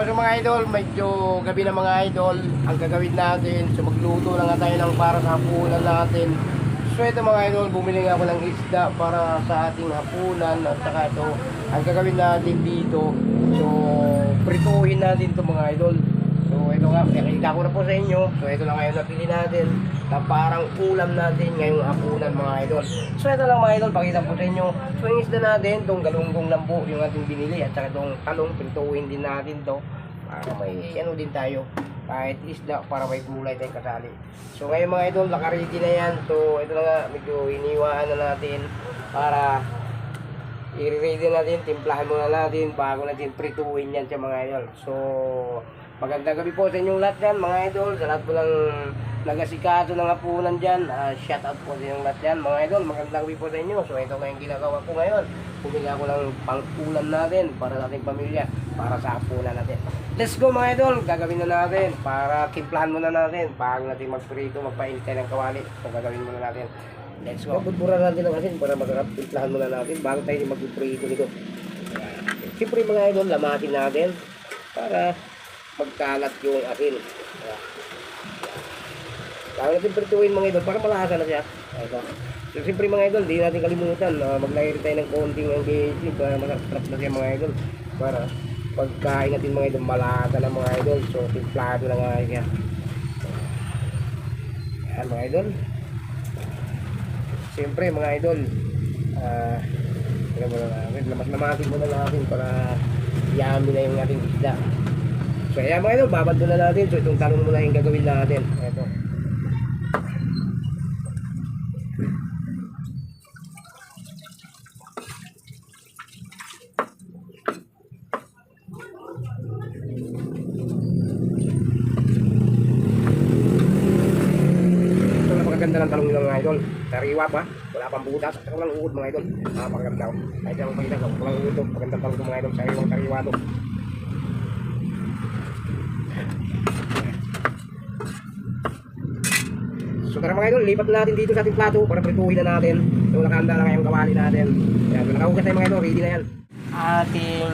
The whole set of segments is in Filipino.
Okay so mga idol, medyo gabi na mga idol. Ang gagawin natin, so magluto na nga tayo ng para sa hapunan natin. So ito mga idol, bumili nga ako ng isda para sa ating hapunan at saka ito, ang gagawin natin dito, so prituhin natin ito mga idol. So ito nga, nakita ko na po sa inyo. So ito lang ngayon napili natin na parang ulam natin ngayong hapunan mga idol. So ito lang mga idol, pakita ko sa inyo. So yung isda natin, itong galunggong lambo yung ating binili at saka itong talong, prituhin din natin to para may ano din tayo kahit isda para may gulay tayong kasali. So ngayon mga idol, nakaready na yan. So ito na nga, medyo iniwaan na natin para i-ready natin, timplahan muna natin bago natin prituhin yan sa mga idol. So magandang gabi po sa inyong lahat yan mga idol. Sa lahat po ng nagasikaso ng hapunan dyan, ah, shout out po sa inyong lahat yan mga idol. Magandang gabi po sa inyo. So ito nga yung ginagawa ko ngayon. Pumili ako ng pangkulan natin para sa ating pamilya, para sa hapunan natin. Let's go mga idol, gagawin na natin para timplahan muna natin bago natin magprito, magpainit ng kawali. So gagawin muna natin. Let's go. Pupura natin ng asin para magkatimplahan muna natin bago tayo magprito nito. Siyempre mga idol, lamatin natin para magkalat yung asin. Ayan. Bago natin prituin mga idol, para malasa na siya. Ito. So siyempre mga idol, di natin kalimutan na maglagay rin tayo ng konting engagement para masarap na siya mga idol. Para pagkain natin mga idol, malasa na mga idol. So timplado na nga siya. Ayan mga idol. Siyempre mga idol, ah, uh, muna natin, lamas namatin muna natin para yummy na yung ating isda. So ayan mga idol, babad muna natin. So itong talong muna yung gagawin natin. Ito. Napakaganda ng talong nila mga idol. Pa, wala pang butas. At walang uod mga idol. Napakaganda. oh. Kahit ang pagkita ko, walang uod to. Magandang talong to mga idol. Sariwang sariwa to. Tara mga idol, lipat na natin dito sa ating plato para prituhin na natin. So nakahanda na ngayong kawali natin. Yan, so nakahugas tayo mga idol, ready na yan. Ating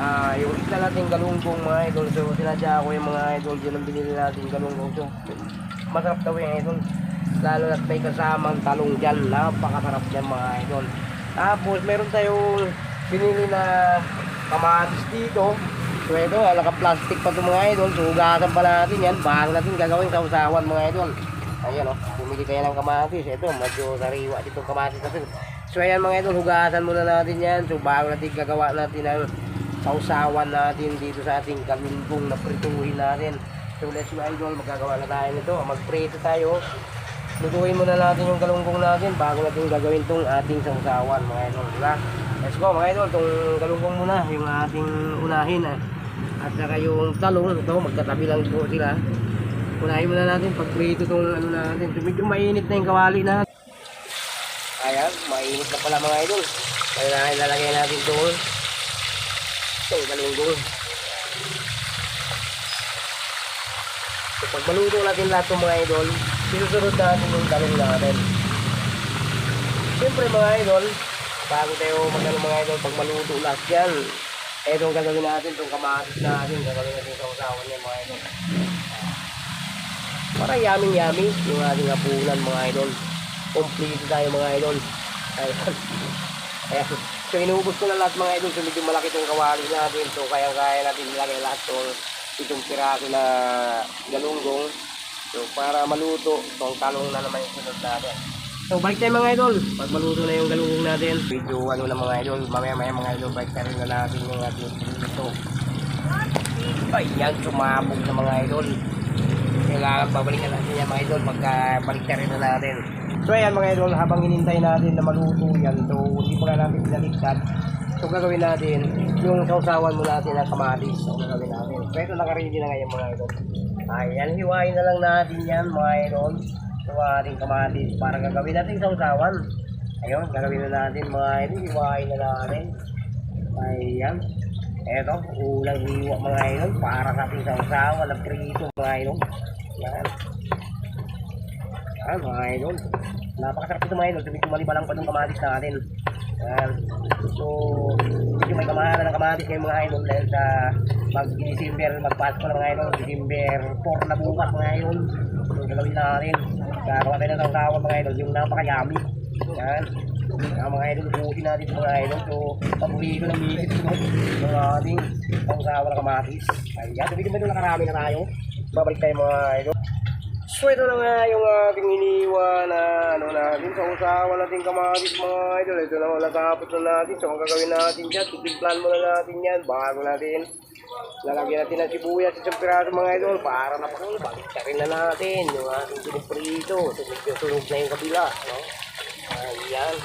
ah yung isla natin galunggong mga idol. So sinadya ko yung mga idol dyan ang binili natin galunggong. So masarap daw yung idol. Lalo na't may kasamang talong dyan. Napakasarap dyan mga idol. Tapos meron tayong binili na kamatis dito. So ito, ah, naka-plastic pa ito mga idol. So hugasan pa natin yan. Bago natin gagawin sa usawan mga idol. Ayan o, bumili kayo ng kamatis. Ito, medyo sariwa dito kamatis natin. So ayan mga idol, hugasan muna natin yan. So bago natin gagawa natin ang sausawan natin dito sa ating galunggong na prituhin natin. So let's go idol, magagawa na tayo nito. Magprito tayo. Lutuin muna natin yung galunggong natin bago natin gagawin tong ating sausawan mga idol. Diba? Let's go mga idol, tong galunggong muna, yung ating unahin. Ah. At saka yung talong, ito magkatabi lang po sila. Unahin muna natin pagprito tong ano natin. Medyo mainit na yung kawali na. Ayan, mainit na pala mga idol. Kaya na ilalagay natin doon. Itong galunggong. So, pag maluto natin lahat ng mga idol, sinusunod natin yung talong natin. Siyempre mga idol, bago tayo magano mga idol, pag maluto lahat yan, etong gagawin natin, itong kamatis natin, gagawin natin sa usawan niya mga idol. Para yaming yummy yung ating hapunan mga idol. Complete tayo mga idol. Ayan. So inubos ko na lahat mga idol. So medyo malaki itong kawali natin. So kaya kaya natin nilagay lahat itong itong piraso na galunggong. So para maluto, itong talong na naman yung sunod natin. So balik tayo mga idol. Pag maluto na yung galunggong natin, medyo ano na mga idol, mamaya maya mga idol, balik rin na natin yung ating prito. Ayan, sumabog na mga idol. Kailangan babalikan natin yan mga idol pagka na rin na natin. So ayan mga idol, habang hinintay natin na maluto yan, so hindi pa natin pinaligtad. So gagawin natin, yung sausawan mo natin ng kamatis, so gagawin natin. So ito nakaready na ngayon mga idol. Ayan, hiwain na lang natin yan mga idol. So ating kamatis para gagawin natin sausawan. Ayun, gagawin na natin mga idol, hiwain na natin. Ayan. Eto, ulang hiwa mga idol para sa ating sausawan na prito mga idol. Yan. Yan mga idol. Napakasarap ito mga idol. Sabi ko malibalang pa itong kamatis natin. Yan. So, medyo may kamahalan ng kamatis ngayon mga idol dahil sa mag-December, magpasko na mga idol, December 4 na bukas mga idol. Yung gagawin natin. Gagawa tayo ng sausawan mga idol, yung napakayami. Yan. Ang mga idol, ubusin natin ito, mga idol. So, paborito ng misis ko, yung ating sausawan na kamatis. Ayan, so dito medyo nakarami na tayo. Babalik tayo mga idol. So ito na nga yung ating iniwan na ano natin sa usawa natin kamatis mga idol. Ito na wala tapos na natin. So ang gagawin natin dyan, titimplan muna natin yan bago natin lalagyan natin ng sibuyas isang piraso mga idol para napakabalik ka rin na natin yung ating piniprito. So medyo sunog na yung kabila. No? Ayan.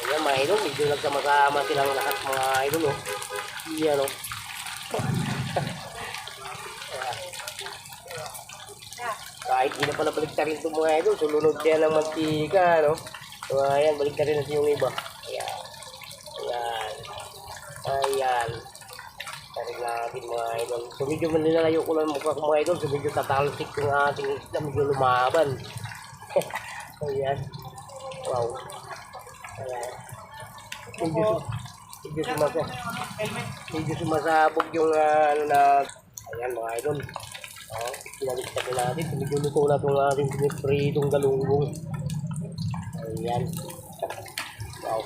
Ayan mga idol, medyo nagsama-sama silang lahat mga idol. Oh. Ayan oh. kahit di na pala baliktarin ito mga idol, sulunod siya ng mantika, no? So, ayan, baliktarin natin yung iba. Ayan. Ayan. Ayan. Tarik natin mga idol. So, medyo manilalayo ko lang mukha ko mga idol. So, medyo tatalsik yung ating isda, medyo lumaban. ayan. Wow. Ayan. Medyo, medyo sumasa. Medyo sumasabog yung ah, ano na, ayan mga idol. Oh, pinaliktad na natin. Medyo luto na itong ating pinipritong galunggong. Ayan. Wow.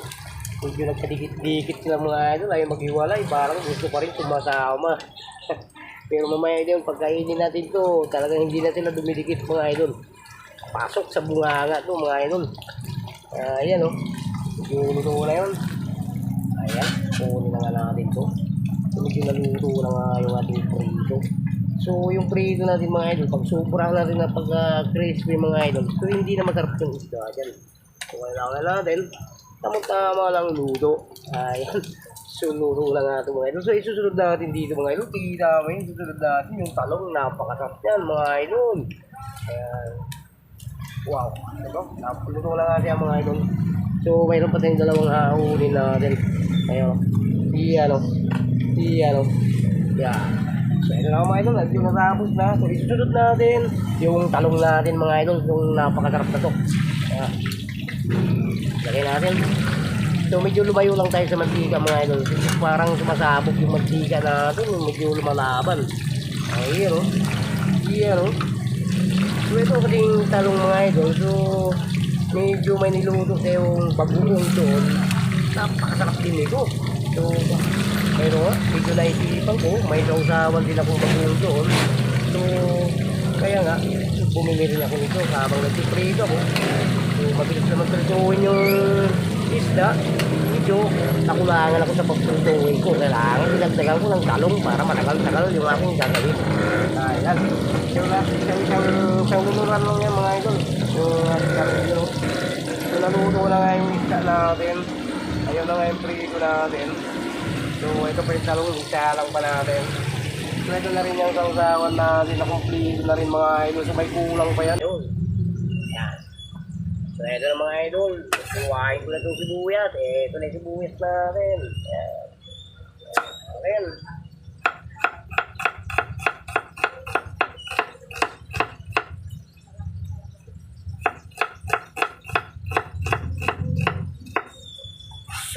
Medyo nagkadikit-dikit sila mga idol. Ayaw maghiwalay. Parang gusto pa rin sumasama. Pero mamaya din, pagkainin natin to talagang hindi na sila dumidikit mga idol. Pasok sa bunganga to mga idol. Ah, ayan o. Oh. Medyo luto na yun. Ayan. Kunin na nga natin to. Medyo naluto na nga yung ating prito. So, yung prito natin mga idol, pag sobrang natin na pagka-crispy mga idol, so hindi na masarap yung isda dyan. So, kailangan natin, tamang-tama lang luto. Ayan. So, luto lang natin mga idol. So, isusunod natin dito mga idol. Tigita yung susunod natin yung talong. Napakasarap yan mga idol. Ayan. Wow. Ito, napuluto lang natin yan mga idol. So, mayroon pa tayong dalawang haunin natin. Ayun. Di ano. Di ano. Yan. So, ito na mga idol, medyo natapos na. So, isusunod natin yung talong natin mga idol, yung napakasarap na to. Ayan. Lagay natin. So, medyo lumayo lang tayo sa mantika mga idol. Kasi parang sumasabog yung mantika natin, yung medyo lumalaban. Ayun, oh. Ayan, oh. So, ito kasing talong mga idol. So, medyo may niluto sa yung bagoong doon. Napakasarap din ito. So, pero medyo naisipan ko, may sausawan din akong bagoong doon. So, kaya nga, bumili rin ako nito habang nagpiprito ako. So, mabilis naman prituhin yung isda. Medyo nakulangan ako sa pagprituhin ko. Kailangan dinagdagan ko ng talong para matagal-tagal yung aking gagawin. Ayan. So, isang, isang, isang luluran lang yan mga idol. Yun. So, naluto na nga yung isda natin. Ayun na nga yung prito natin. So, ito pa yung talong, isa lang pa natin. So, na rin yung natin na complete na rin mga idol. So, may kulang pa yan. Yun. Yan. So, ito na mga idol. Kuhain ko na itong sibuyas. Eh, ito na yung sibuyas natin. Yan.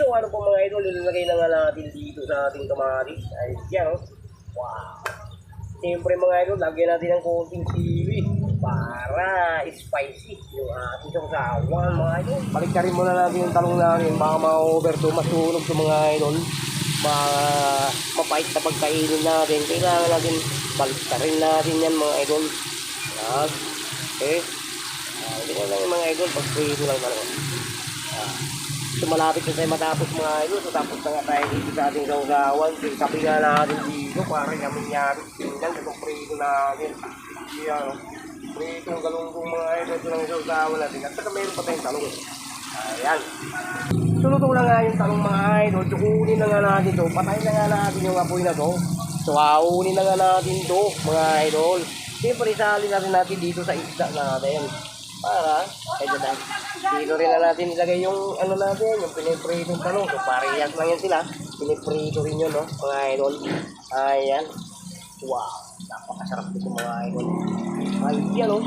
So ano po mga idol, ilalagay na nga natin dito sa ating kamatis. Ay, yan oh. Wow. Siyempre mga idol, lagyan natin ng konting sili para spicy yung ating sausawan mga idol. Balik ka rin muna natin yung talong natin, baka ma-overdo, masunog sa mga idol. Baka mapait na pagkainin natin. Kailangan natin balik ka rin natin yan mga idol. Okay. Ah, hindi ko lang yung mga idol, pag-prito lang talaga. Ah. So malapit na tayo matapos mga idol. So tapos na nga tayo dito sa ating sausawan. So sabi nga natin dito para yamin-yamin. Tingnan itong prito natin. Yan. oh. Prito ng galunggong mga idol. Ito lang yung sausawan natin. At saka meron pa tayong talong. Ayan. So luto na nga yung talong mga idol. So kunin na nga natin to. Patayin na nga natin yung apoy na to. So haunin na nga natin to mga idol. Siyempre isali na rin natin dito sa isda natin. Para, kaya na, dito rin na natin ilagay yung ano natin, yung pinipritong talong. So parehas lang yan sila. Piniprito rin yun, no? Mga idol. Ayan. Wow. Napakasarap nito mga idol. Ayan, no?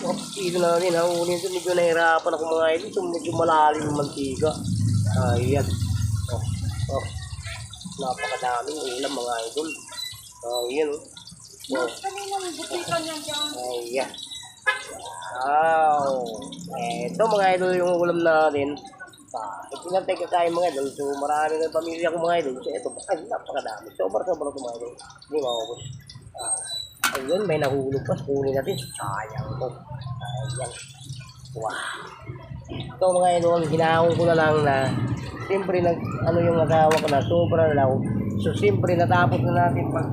Oops, dito na rin. Haunin ito. Medyo nahirapan ako mga idol. So medyo malalim yung mantika. Ayan. Oh, oh. napakadaming ulam mga idol. Butika niyan dyan. Ayan. Wow. Ito mga idol yung ulam natin. Ah, pinantay ka tayo mga idol. So marami ng pamilya ko mga idol. So ito, ay napakadami. Sobra sobra ito mga idol. Hindi maubos. Ah, ayun, may nahulog pa. Kunin natin. Sayang to. Ayan. Wow. Ito mga idol, ginahon ko na lang na siyempre nag, ano yung asawa ko na sobra law. So siyempre natapos na natin pag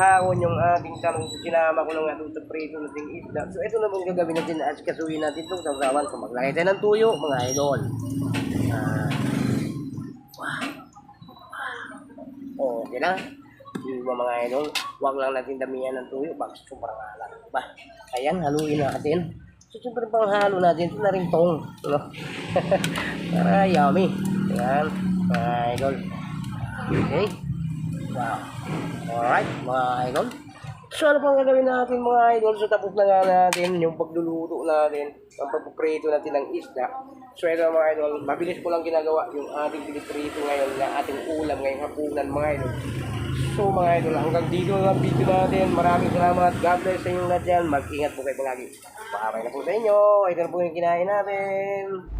hawon yung ating talong sinama ko doon sa prito nating isda. So ito na pong gagawin natin at kasuhin natin itong sausawan. So maglagay tayo ng tuyo mga idol. Ah. wow. Okay na. Yung ba mga idol, huwag lang natin damihan ng tuyo, baka sobrang alat. Ba, ayan, haluin natin. So, siyempre pang halo natin, ito na rin tong. No? Para yummy. Ayan, mga idol. Okay. Wow. Alright, mga idol. So, ano pang gagawin natin mga idol? So, tapos na nga natin yung pagluluto natin, ang pagpuprito natin ng isda. So, ito mga idol, mabilis ko lang ginagawa yung ating piniprito ngayon na ating ulam ngayong hapunan mga idol. So mga idol, hanggang dito na lang video natin. Maraming salamat. God bless sa inyo lahat dyan. Mag-ingat po kayo palagi. Bye na po sa inyo. Ito na po yung kinain natin.